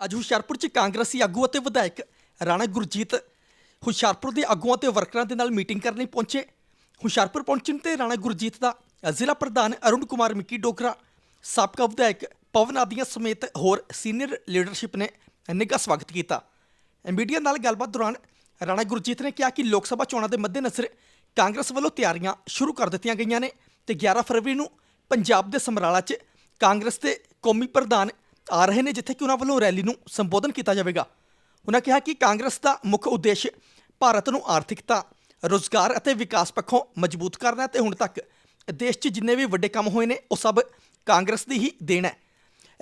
ਅੱਜ ਹੁਸ਼ਿਆਰਪੁਰ 'ਚ ਕਾਂਗਰਸੀ ਆਗੂ ਅਤੇ ਵਿਧਾਇਕ ਰਾਣਾ ਗੁਰਜੀਤ ਹੁਸ਼ਿਆਰਪੁਰ ਦੇ ਆਗੂਆਂ ਤੇ ਵਰਕਰਾਂ ਦੇ ਨਾਲ ਮੀਟਿੰਗ ਕਰਨ ਲਈ ਪਹੁੰਚੇ। ਹੁਸ਼ਿਆਰਪੁਰ ਪਹੁੰਚਣ ਤੇ ਰਾਣਾ ਗੁਰਜੀਤ ਦਾ ਜ਼ਿਲ੍ਹਾ ਪ੍ਰਧਾਨ ਅਰੁਣ ਕੁਮਾਰ ਮਿੱਕੀ ਡੋਗਰਾ, ਸਾਬਕਾ ਵਿਧਾਇਕ ਪਵਨ ਆਦੀਆਂ ਸਮੇਤ ਹੋਰ ਸੀਨੀਅਰ ਲੀਡਰਸ਼ਿਪ ਨੇ ਨਿੱਘਾ ਸਵਾਗਤ ਕੀਤਾ। ਮੀਡੀਆ ਨਾਲ ਗੱਲਬਾਤ ਦੌਰਾਨ ਰਾਣਾ ਗੁਰਜੀਤ ਨੇ ਕਿਹਾ ਕਿ ਲੋਕ ਸਭਾ ਚੋਣਾਂ ਦੇ ਮੱਦੇਨਜ਼ਰ ਕਾਂਗਰਸ ਵੱਲੋਂ ਤਿਆਰੀਆਂ ਸ਼ੁਰੂ ਕਰ ਦਿੱਤੀਆਂ ਗਈਆਂ ਨੇ ਤੇ 11 ਫਰਵਰੀ ਨੂੰ ਪੰਜਾਬ ਦੇ ਸਮਰਾਲਾ 'ਚ ਕਾਂਗਰਸ ਦੇ ਕੌਮੀ ਪ੍ਰਧਾਨ ਆ ਰਹੇ ਨੇ ਜਿੱਥੇ ਕਿ ਉਹਨਾਂ ਵੱਲੋਂ ਰੈਲੀ ਨੂੰ ਸੰਬੋਧਨ ਕੀਤਾ ਜਾਵੇਗਾ। ਉਹਨਾਂ ਕਿਹਾ ਕਿ ਕਾਂਗਰਸ ਦਾ ਮੁੱਖ ਉਦੇਸ਼ ਭਾਰਤ ਨੂੰ ਆਰਥਿਕਤਾ, ਰੋਜ਼ਗਾਰ ਅਤੇ ਵਿਕਾਸ ਪੱਖੋਂ ਮਜ਼ਬੂਤ ਕਰਨਾ ਹੈ ਤੇ ਹੁਣ ਤੱਕ ਦੇਸ਼ 'ਚ ਜਿੰਨੇ ਵੀ ਵੱਡੇ ਕੰਮ ਹੋਏ ਨੇ, ਉਹ ਸਭ ਕਾਂਗਰਸ ਦੀ ਹੀ ਦੇਣ ਹੈ।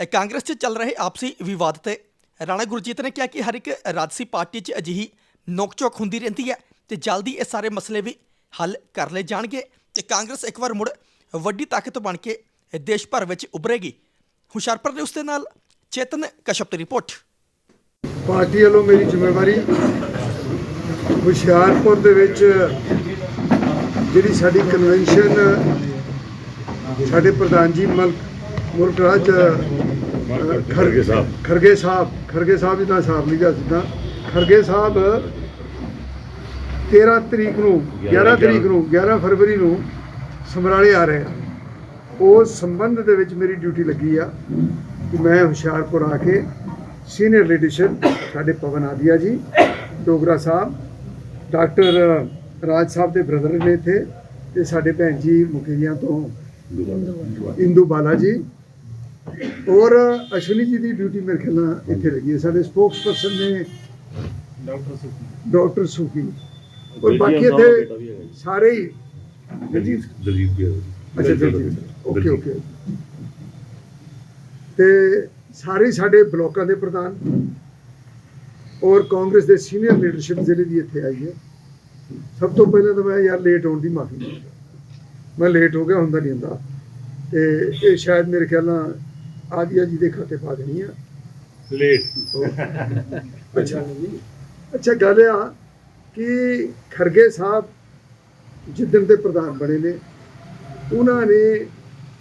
ਕਾਂਗਰਸ 'ਚ ਚੱਲ ਰਹੇ ਆਪਸੀ ਵਿਵਾਦ ਤੇ ਰਾਣਾ ਗੁਰਜੀਤ ਨੇ ਕਿਹਾ ਕਿ ਹਰ ਇੱਕ ਰਾਜਸੀ ਪਾਰਟੀ 'ਚ ਅਜਿਹੀ ਨੋਕ-ਝੋਕ ਹੁੰਦੀ ਰਹਿੰਦੀ ਹੈ ਤੇ ਜਲਦੀ ਇਹ ਸਾਰੇ ਮਸਲੇ ਵੀ ਹੱਲ ਕਰ ਲਏ ਜਾਣਗੇ ਤੇ ਕਾਂਗਰਸ ਇੱਕ ਵਾਰ ਮੁੜ ਵੱਡੀ ਤਾਕਤ ਬਣ ਕੇ ਦੇਸ਼ ਭਰ ਵਿੱਚ ਉਭਰੇਗੀ। ਹੁਸ਼ਿਆਰਪੁਰ ਦੇ ਉਸ ਦੇ ਨਾਲ ਚੇਤਨ ਕਸ਼ਪ ਦੀ ਰਿਪੋਰਟ। ਪਾਰਟੀ ਵੱਲੋਂ ਮੇਰੀ ਜ਼ਿੰਮੇਵਾਰੀ ਹੁਸ਼ਿਆਰਪੁਰ ਦੇ ਵਿੱਚ ਜਿਹੜੀ ਸਾਡੀ ਕਨਵੈਨਸ਼ਨ ਸਾਡੇ ਪ੍ਰਧਾਨ ਜੀ ਮਲਕ ਮੁਲਕ ਰਾਜ ਖਰਗੇ ਸਾਹਿਬ। ਖਰਗੇ ਸਾਹਿਬ ਖਰਗੇ ਸਾਹਿਬ ਜਿੱਦਾਂ ਸਾਰ ਲਿਆ ਜਿੱਦਾਂ ਖਰਗੇ ਸਾਹਿਬ 13 ਤਰੀਕ ਨੂੰ 11 ਤਰੀਕ ਨੂੰ 11 ਫਰਵਰੀ ਨੂੰ ਸਮਰਾਲੇ ਆ ਰਹੇ ਆ ਉਸ ਸੰਬੰਧ ਦੇ ਵਿੱਚ ਮੇਰੀ ਡਿਊਟੀ ਲੱਗੀ ਆ ਕਿ ਮੈਂ ਹੁਸ਼ਿਆਰਪੁਰ ਆ ਕੇ ਸੀਨੀਅਰ ਲੀਡਰਸ਼ਿਪ ਸਾਡੇ ਪਵਨ ਆਦੀਆ ਜੀ ਡੋਗਰਾ ਸਾਹਿਬ ਡਾਕਟਰ ਰਾਜ ਸਾਹਿਬ ਦੇ ਬ੍ਰਦਰ ਨੇ ਇੱਥੇ ਤੇ ਸਾਡੇ ਭੈਣ ਜੀ ਮੁਕੇਰੀਆਂ ਤੋਂ ਇੰਦੂ ਬਾਲਾ ਜੀ। ਔਰ ਅਸ਼ਵਨੀ ਜੀ ਦੀ ਡਿਊਟੀ ਮੇਰੇ ਖਿਆਲ ਨਾਲ ਇੱਥੇ ਲੱਗੀ ਹੈ। ਸਾਡੇ ਸਪੋਕਸਪਰਸਨ ਨੇ ਡਾਕਟਰ ਸੁਖੀ ਔਰ ਬਾਕੀ ਇੱਥੇ ਸਾਰੇ ਹੀ। ਦਲਜੀਤ ਦਲੀਪ ਗਿਆ ਅੱਛਾ ਦਲਜੀਤ। ਓਕੇ ਓਕੇ ਤੇ ਸਾਰੇ ਸਾਡੇ ਬਲਾਕਾਂ ਦੇ ਪ੍ਰਧਾਨ ਔਰ ਕਾਂਗਰਸ ਦੇ ਸੀਨੀਅਰ ਲੀਡਰਸ਼ਿਪ ਜ਼ਿਲ੍ਹੇ ਦੀ ਇੱਥੇ ਆਈ ਹੈ। ਸਭ ਤੋਂ ਪਹਿਲਾਂ ਤਾਂ ਮੈਂ ਯਾਰ ਲੇਟ ਹੋਣ ਦੀ ਮਾਫੀ ਮੰਗਦਾ। ਮੈਂ ਲੇਟ ਹੋ ਗਿਆ ਹੁੰਦਾ ਨਹੀਂ ਹੁੰਦਾ। ਤੇ ਇਹ ਸ਼ਾਇਦ ਮੇਰੇ ਖਿਆਲ ਨਾਲ ਆਦੀਆ ਜੀ ਦੇ ਖਾਤੇ ਪਾ ਦੇਣੀ ਆ। ਲੇਟ ਅੱਛਾ। ਅੱਛਾ ਗੱਲ ਆ ਕਿ ਖਰਗੇ ਸਾਹਿਬ ਜਿੱਦਣ ਦੇ ਪ੍ਰਧਾਨ ਬਣੇ ਨੇ ਉਹਨਾਂ ਨੇ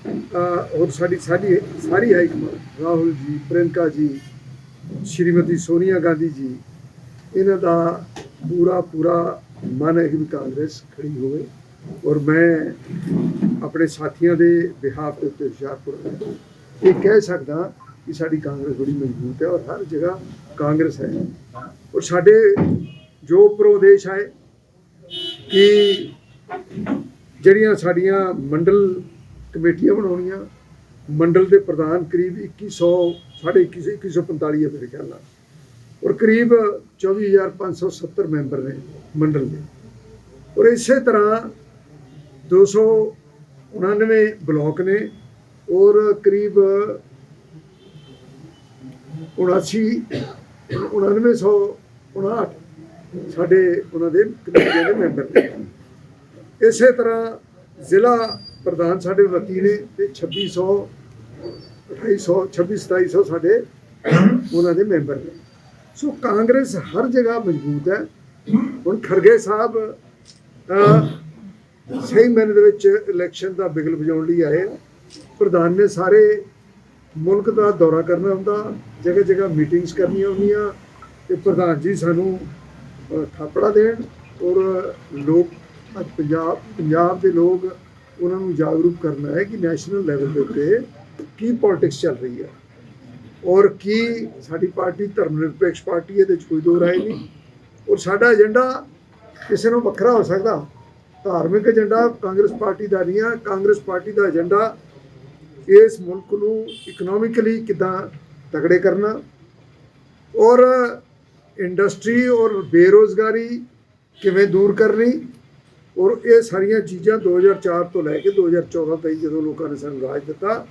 ਔਰ ਸਾਡੀ ਸਾਡੀ ਸਾਰੀ ਹਾਈ ਕਮਾਂਡ, ਰਾਹੁਲ ਜੀ ਪ੍ਰਿੰਕਾ ਜੀ, ਸ਼੍ਰੀਮਤੀ ਸੋਨੀਆ ਗਾਂਧੀ ਜੀ, ਇਹਨਾਂ ਦਾ ਪੂਰਾ ਪੂਰਾ ਮਨ ਹੈ ਕਿ ਵੀ ਕਾਂਗਰਸ ਖੜੀ ਹੋਵੇ ਔਰ ਮੈਂ ਆਪਣੇ ਸਾਥੀਆਂ ਦੇ ਬਿਹਾਫ ਦੇ ਉੱਤੇ ਹੁਸ਼ਿਆਰਪੁਰ ਇਹ ਕਹਿ ਸਕਦਾ ਕਿ ਸਾਡੀ ਕਾਂਗਰਸ ਬੜੀ ਮਜ਼ਬੂਤ ਹੈ ਔਰ ਹਰ ਜਗ੍ਹਾ ਕਾਂਗਰਸ ਹੈ। ਔਰ ਸਾਡੇ ਜੋ ਪ੍ਰੋਦੇਸ਼ ਹੈ ਕਿ ਜਿਹੜੀਆਂ ਸਾਡੀਆਂ ਮੰਡਲ ਕਮੇਟੀਆਂ ਬਣਾਉਣੀਆਂ। ਮੰਡਲ ਦੇ ਪ੍ਰਧਾਨ ਕਰੀਬ 2100 ਸਾਢੇ 2100 2145 ਹੈ ਮੇਰੇ ਖਿਆਲ ਨਾਲ। ਔਰ ਕਰੀਬ 24570 ਮੈਂਬਰ ਨੇ ਮੰਡਲ ਦੇ। ਔਰ ਇਸੇ ਤਰ੍ਹਾਂ 299 ਬਲਾਕ ਨੇ ਔਰ ਕਰੀਬ 79 9959 ਸਾਡੇ ਉਹਨਾਂ ਦੇ ਕਮੇਟੀ ਦੇ ਮੈਂਬਰ ਨੇ। ਇਸੇ ਤਰ੍ਹਾਂ ਜ਼ਿਲ੍ਹਾ ਪ੍ਰਧਾਨ ਸਾਡੇ 29 ਨੇ ਤੇ 2600 2800 26 2700 ਸਾਡੇ ਉਹਨਾਂ ਦੇ ਮੈਂਬਰ ਨੇ। ਸੋ ਕਾਂਗਰਸ ਹਰ ਜਗ੍ਹਾ ਮਜ਼ਬੂਤ ਹੈ। ਹੁਣ ਖਰਗੇ ਸਾਹਿਬ ਸਹੀ ਮੈਨੇ ਦੇ ਵਿੱਚ ਇਲੈਕਸ਼ਨ ਦਾ ਬਿਗਲ ਵਜਾਉਣ ਲਈ ਆਏ ਪ੍ਰਧਾਨ ਨੇ ਸਾਰੇ ਮੁਲਕ ਦਾ ਦੌਰਾ ਕਰਨਾ ਹੁੰਦਾ ਜਗ੍ਹਾ ਜਗ੍ਹਾ ਮੀਟਿੰਗਸ ਕਰਨੀਆਂ ਹੁੰਦੀਆਂ ਤੇ ਪ੍ਰਧਾਨ ਜੀ ਸਾਨੂੰ ਥਾਪੜਾ ਦੇਣ ਔਰ ਲੋਕ, ਅੱਜ ਪੰਜਾਬ ਪੰਜਾਬ ਦੇ ਲੋਕ ਉਹਨਾਂ ਨੂੰ ਜਾਗਰੂਕ ਕਰਨਾ ਹੈ ਕਿ ਨੈਸ਼ਨਲ ਲੈਵਲ ਦੇ ਉੱਤੇ ਕੀ ਪੋਲਿਟਿਕਸ ਚੱਲ ਰਹੀ ਹੈ। ਔਰ ਕੀ ਸਾਡੀ ਪਾਰਟੀ ਧਰਮ ਨਿਰਪੇਖ ਪਾਰਟੀ ਹੈ, ਇਹਦੇ 'ਚ ਕੋਈ ਦੋ ਰਾਏ ਨਹੀਂ। ਔਰ ਸਾਡਾ ਏਜੰਡਾ ਕਿਸੇ ਨੂੰ ਵੱਖਰਾ ਹੋ ਸਕਦਾ। ਧਾਰਮਿਕ ਏਜੰਡਾ ਕਾਂਗਰਸ ਪਾਰਟੀ ਦਾ ਨਹੀਂ ਹੈ। ਕਾਂਗਰਸ ਪਾਰਟੀ ਦਾ ਏਜੰਡਾ ਇਸ ਮੁਲਕ ਨੂੰ ਇਕਨੋਮਿਕਲੀ ਕਿਦਾਂ ਤਗੜੇ ਕਰਨਾ। ਔਰ ਇੰਡਸਟਰੀ ਔਰ ਬੇਰੋਜ਼ਗਾਰੀ ਕਿਵੇਂ ਦੂਰ ਕਰਨੀ। ਔਰ ਇਹ ਸਾਰੀਆਂ ਚੀਜ਼ਾਂ 2004 ਤੋਂ ਲੈ ਕੇ 2014 ਤੱਕ ਜਦੋਂ ਲੋਕਾਂ ਨੇ ਸਾਨੂੰ ਰਾਜ ਦਿੱਤਾ,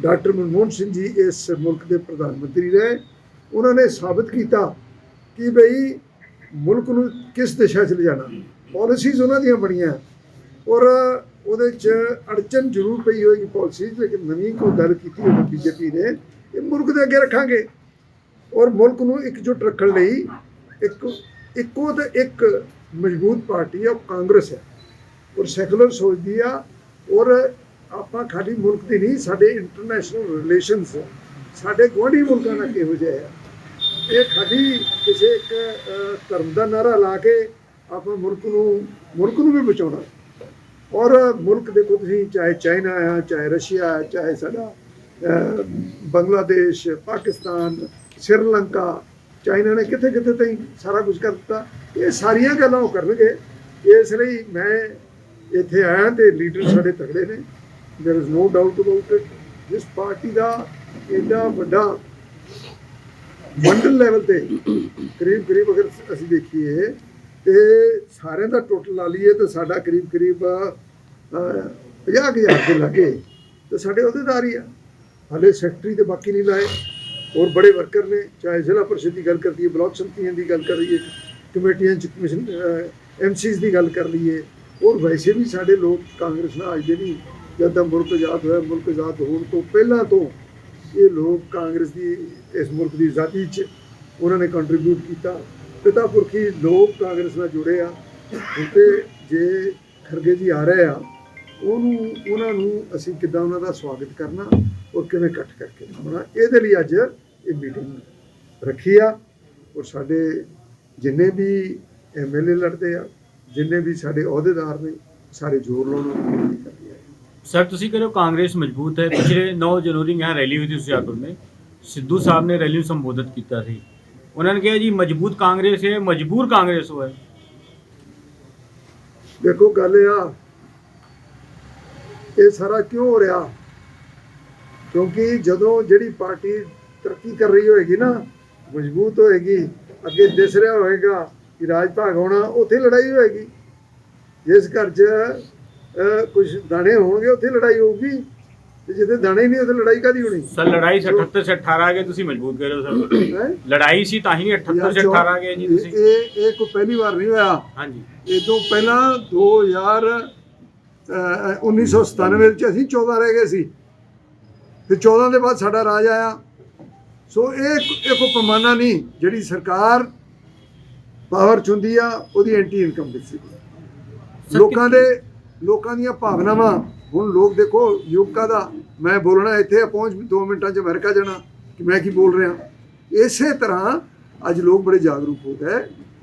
ਡਾਕਟਰ ਮਨਮੋਹਨ ਸਿੰਘ ਜੀ ਇਸ ਮੁਲਕ ਦੇ ਪ੍ਰਧਾਨ ਮੰਤਰੀ ਰਹੇ। ਉਹਨਾਂ ਨੇ ਸਾਬਤ ਕੀਤਾ ਕਿ ਭਈ ਮੁਲਕ ਨੂੰ ਕਿਸ ਦਿਸ਼ਾ 'ਚ ਲਿਜਾਣਾ। ਪਾਲਿਸੀਜ਼ ਉਹਨਾਂ ਦੀਆਂ ਬਣੀਆਂ। ਔਰ ਉਹਦੇ 'ਚ ਅੜਚਨ ਜ਼ਰੂਰ ਪਈ ਹੋਏਗੀ ਪਾਲਿਸੀਜ਼ ਲੇਕਿਨ ਨਵੀਂ ਕੋਈ ਗੱਲ ਕੀਤੀ ਹੋਵੇ ਬੀਜੇਪੀ ਨੇ, ਇਹ ਮੁਲਕ ਦੇ ਅੱਗੇ ਰੱਖਾਂਗੇ। ਔਰ ਮੁਲਕ ਨੂੰ ਇਕਜੁੱਟ ਰੱਖਣ ਲਈ ਇੱਕ, ਇੱਕੋ ਤੇ ਇੱਕ ਮਜ਼ਬੂਤ ਪਾਰਟੀ ਹੈ ਉਹ ਕਾਂਗਰਸ ਹੈ। ਔਰ ਸੈਕੂਲਰ ਸੋਚਦੀ ਆ, ਔਰ ਆਪਾਂ ਖਾਲੀ ਮੁਲਕ ਦੀ ਨਹੀਂ, ਸਾਡੇ ਇੰਟਰਨੈਸ਼ਨਲ ਰਿਲੇਸ਼ਨਸ ਸਾਡੇ ਗੁਆਂਢੀ ਮੁਲਕਾਂ ਨਾਲ ਕਿਹੋ ਜਿਹਾ ਆ? ਇਹ ਖਾਲੀ ਕਿਸੇ ਇੱਕ ਧਰਮ ਦਾ ਨਾਰਾ ਲਾ ਕੇ ਆਪਾਂ ਮੁਲਕ ਨੂੰ ਮੁਲਕ ਨੂੰ ਵੀ ਬਚਾਉਣਾ। ਔਰ ਮੁਲਕ ਦੇਖੋ ਤੁਸੀਂ, ਚਾਹੇ ਚਾਈਨਾ ਆ, ਚਾਹੇ ਰਸ਼ੀਆ ਆ, ਚਾਹੇ ਸਾਡਾ ਬੰਗਲਾਦੇਸ਼, ਪਾਕਿਸਤਾਨ, ਸ੍ਰੀਲੰਕਾ, ਚਾਈਨਾ ਨੇ ਕਿੱਥੇ ਕਿੱਥੇ ਤਾਈਂ ਸਾਰਾ ਕੁਝ ਕਰ ਦਿੱਤਾ। ਇਹ ਸਾਰੀਆਂ ਗੱਲਾਂ ਉਹ ਕਰਨਗੇ। ਇਸ ਲਈ ਮੈਂ ਇੱਥੇ ਆਇਆ ਤੇ ਲੀਡਰ ਸਾਡੇ ਤਗੜੇ ਨੇ। There is no doubt about it ਜਿਸ ਪਾਰਟੀ ਦਾ ਇੰਨਾ ਵੱਡਾ ਮੰਡਲ ਲੈਵਲ ਤੇ ਕਰੀਬ ਕਰੀਬ ਅਗਰ ਅਸੀਂ ਦੇਖੀਏ ਤੇ ਸਾਰਿਆਂ ਦਾ ਟੋਟਲ ਲਾ ਲਈਏ ਤਾਂ ਸਾਡਾ ਕਰੀਬ ਕਰੀਬ 50000 ਦੇ ਲਾਗੇ ਤੇ ਸਾਡੇ ਅਹੁਦੇਦਾਰ ਹੀ ਆ। ਹਲੇ ਸੈਕਟਰੀ ਤੇ ਬਾਕੀ ਨਹੀਂ ਲਾਏ। ਹੋਰ ਬੜੇ ਵਰਕਰ ਨੇ। ਚਾਹੇ ਜ਼ਿਲ੍ਹਾ ਪਰਿਸ਼ਦ ਦੀ ਗੱਲ ਕਰਦੀ ਹੈ ਬਲਾਕ ਸੰਮਤੀਆਂ ਦੀ ਗੱਲ ਕਰ ਲਈਏ, ਕਮੇਟੀਆਂ ਚ ਕਮਿਸ਼ਨ ਐਮਸੀਜ਼ ਦੀ ਗੱਲ ਕਰ ਲਈਏ। ਔਰ ਵੈਸੇ ਵੀ ਸਾਡੇ ਲੋਕ ਕਾਂਗਰਸ ਨਾਲ ਅੱਜ ਦੇ ਨਹੀਂ ਜਦ ਦਾ ਮੁਲਕ ਆਜ਼ਾਦ ਹੋਇਆ, ਮੁਲਕ ਆਜ਼ਾਦ ਹੋਣ ਤੋਂ ਪਹਿਲਾਂ ਤੋਂ ਇਹ ਲੋਕ ਕਾਂਗਰਸ ਦੀ ਇਸ ਮੁਲਕ ਦੀ ਆਜ਼ਾਦੀ 'ਚ ਉਹਨਾਂ ਨੇ ਕੰਟਰੀਬਿਊਟ ਕੀਤਾ। ਪਿਤਾ ਪੁਰਖੀ ਲੋਕ ਕਾਂਗਰਸ ਨਾਲ ਜੁੜੇ ਆ। ਹੁਣ ਤੇ ਜੇ ਖਰਗੇ ਜੀ ਆ ਰਹੇ ਆ, ਉਹਨੂੰ, ਉਹਨਾਂ ਨੂੰ ਅਸੀਂ ਕਿੱਦਾਂ ਉਹਨਾਂ ਦਾ ਸਵਾਗਤ ਕਰਨਾ ਔਰ ਕਿਵੇਂ ਇਕੱਠ ਕਰਕੇ ਲਾਉਣਾ ਇਹਦੇ ਲਈ ਅੱਜ ਇਹ ਮੀਟਿੰਗ ਰੱਖੀ ਆ। ਔਰ ਸਾਡੇ ਜਿੰਨੇ ਵੀ ਐਮਐਲਏ ਲੜਦੇ ਆ ਜਿੰਨੇ ਵੀ ਸਾਡੇ ਅਹੁਦੇਦਾਰ ਨੇ ਸਾਰੇ ਜ਼ੋਰ ਲਾਉਣ ਦੀ ਬੇਨਤੀ ਕਰਦੀ ਸਰ ਤੁਸੀਂ ਕਹਿੰਦੇ ਹੋ ਕਾਂਗਰਸ ਮਜ਼ਬੂਤ ਹੈ। ਪਿਛਲੇ 9 ਜਨਵਰੀ ਨੂੰ ਰੈਲੀ ਹੋਈ ਸੀ ਹੁਸ਼ਿਆਰਪੁਰ ਮੇਂ। ਸਿੱਧੂ ਸਾਹਿਬ ਨੇ ਰੈਲੀ ਨੂੰ ਸੰਬੋਧਿਤ ਕੀਤਾ ਸੀ। ਉਹਨਾਂ ਨੇ ਕਿਹਾ ਜੀ ਮਜ਼ਬੂਤ ਕਾਂਗਰਸ ਹੈ ਮਜਬੂਰ ਕਾਂਗਰਸ ਹੋਇਆ ਦੇਖੋ ਗੱਲ ਇਹ ਆ ਇਹ ਸਾਰਾ ਕਿਉਂ ਹੋ ਰਿਹਾ? ਕਿਉਂਕਿ ਜਦੋਂ ਜਿਹੜੀ ਪਾਰਟੀ ਤਰੱਕੀ ਕਰ ਰਹੀ ਹੋਏਗੀ ਨਾ ਮਜ਼ਬੂਤ ਹੋਏਗੀ ਅੱਗੇ ਦਿਸ ਰਿਹਾ ਹੋਏਗਾ ਕਿ ਰਾਜ ਭਾਗ ਹੋਣਾ ਉੱਥੇ ਲੜਾਈ ਹੋਏਗੀ। ਜਿਸ ਘਰ 'ਚ ਕੁਝ ਦਾਣੇ ਹੋਣਗੇ ਉੱਥੇ ਲੜਾਈ ਹੋਊਗੀ। ਤੇ ਜਿੱਥੇ ਦਾਣੇ ਨਹੀਂ ਉੱਥੇ ਲੜਾਈ ਕਾਦੀ ਹੋਣੀ? ਸਰ ਲੜਾਈ 78 ਸੇ 18 ਆ ਗਏ ਤੁਸੀਂ ਮਜ਼ਬੂਤ ਕਹਿ ਰਹੇ ਹੋ? ਸਰ? ਲੜਾਈ ਸੀ ਤਾਂ ਹੀ 78 ਸੇ 18 ਆ ਗਏ ਜੀ ਤੁਸੀਂ। ਇਹ ਇਹ ਇਹ ਕੋਈ ਪਹਿਲੀ ਵਾਰ ਨਹੀਂ ਹੋਇਆ। ਹਾਂਜੀ। ਇਦੋਂ ਪਹਿਲਾਂ 2000 ਅਹ, 1997 ਵਿੱਚ ਅਸੀਂ 14 ਰਹਿ ਗਏ ਸੀ। ਫਿਰ 14 ਦੇ ਬਾਅਦ ਸਾਡਾ ਰਾਜ ਆਇਆ। ਸੋ ਇਹ ਇਹ ਕੋਈ ਪੈਮਾਨਾ ਨਹੀਂ ਜਿਹੜੀ ਸਰਕਾਰ ਪਾਵਰ ਚ ਹੁੰਦੀ ਆ ਉਹਦੀ ਐਂਟੀ ਇਨਕਮ ਸੀ ਲੋਕਾਂ ਦੇ ਲੋਕਾਂ ਦੀਆਂ ਭਾਵਨਾਵਾਂ ਹੁਣ ਲੋਕ ਦੇਖੋ ਯੁਵਕਾਂ ਦਾ ਮੈਂ ਬੋਲਣਾ ਇੱਥੇ ਪਹੁੰਚ 2 ਮਿੰਟਾਂ 'ਚ ਅਮਰੀਕਾ ਜਾਣਾ ਕਿ ਮੈਂ ਕੀ ਬੋਲ ਰਿਹਾ। ਇਸੇ ਤਰ੍ਹਾਂ ਅੱਜ ਲੋਕ ਬੜੇ ਜਾਗਰੂਕ ਹੋ ਗਏ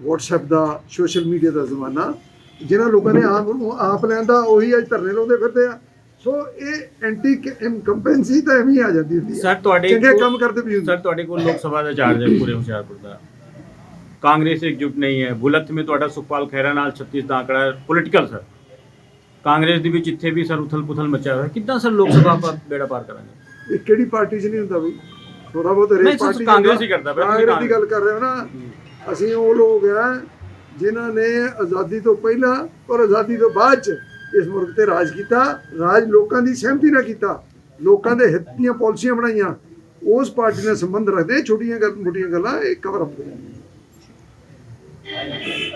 WhatsApp ਦਾ ਸੋਸ਼ਲ ਮੀਡੀਆ ਦਾ ਜ਼ਮਾਨਾ। ਜਿਨ੍ਹਾਂ ਲੋਕਾਂ ਨੇ ਆਪ ਨੂੰ ਆਪ ਲੈਂਦਾ ਉਹੀ ਅੱਜ ਧਰਨੇ ਲਾਉਂਦੇ ਫਿਰਦੇ ਆ। ਸੋ ਇਹ ਐਂਟੀ ਇਨਕੰਪੈਂਸੀ ਤਾਂ ਐਵੇਂ ਹੀ ਆ ਜਾਂਦੀ ਹੁੰਦੀ ਸਰ ਹੈ ਤੁਹਾਡੇ ਚੰਗੇ ਕੰਮ ਕਰਦੇ ਵੀ ਹੁੰਦੇ ਸਰ ਤੁਹਾਡੇ ਕੋਲ ਲੋਕ ਸਭਾ ਦਾ ਚਾਰਜ ਹੈ ਪੂਰੇ ਹੁਸ਼ਿਆਰਪੁਰ ਦਾ। ਕਾਂਗਰਸ ਇਕਜੁੱਟ ਨਹੀਂ ਹੈ। ਬੁਲਤ ਮੇ ਤੁਹਾਡਾ ਸੁਖਪਾਲ ਖਹਿਰਾ ਨਾਲ 36 ਦਾ ਆંકੜਾ ਹੈ। ਪੋਲੀਟੀਕਲ ਸਰ ਕਾਂਗਰਸ ਦੇ ਵਿੱਚ ਇੱਥੇ ਵੀ ਸਰ ਉਥਲ ਪੁਥਲ ਮਚਿਆ ਹੋਇਆ। ਕਿੱਦਾਂ ਸਰ ਲੋਕ ਸਭਾ ਆਪਾਂ ਬੇੜਾ ਪਾਰ ਕਰਾਂਗੇ? ਇਹ ਕਿਹੜੀ ਪਾਰਟੀ 'ਚ ਨਹੀਂ ਹੁੰਦਾ ਬਈ ਥੋੜਾ ਬਹੁਤ ਨਹੀਂ, ਹਰੇਕ ਸਰ, ਪਾਰਟੀ 'ਚ ਕਾਂਗਰਸ ਹੁੰਦਾ। ਹੀ ਕਰਦਾ ਪਿਆ, ਕਾਂਗਰਸ ਦੀ ਗੱਲ ਕਰ ਰਹੇ ਹੋ ਨਾ। ਅਸੀਂ ਉਹ ਲੋਕ ਆ ਜਿਨ੍ਹਾਂ ਨੇ ਆਜ਼ਾਦੀ ਤੋਂ ਪਹਿਲਾਂ ਔਰ ਆਜ਼ਾਦੀ ਤੋਂ ਬਾਅਦ 'ਚ ਇਸ ਮੁਲਕ ਤੇ ਰਾਜ ਕੀਤਾ ਰਾਜ ਲੋਕਾਂ ਦੀ ਸਹਿਮਤੀ ਨਾਲ ਕੀਤਾ ਲੋਕਾਂ ਦੇ ਹਿੱਤ ਦੀਆਂ ਪਾਲਿਸੀਆਂ ਬਣਾਈਆਂ। ਉਸ ਪਾਰਟੀ ਨਾਲ ਸੰਬੰਧ ਰੱਖਦੇ ਛੋਟੀਆਂ ਗੱਲ ਮੋਟੀਆਂ ਗੱਲਾਂ ਇਹ ਕਵਰ ਅਪ Thank you.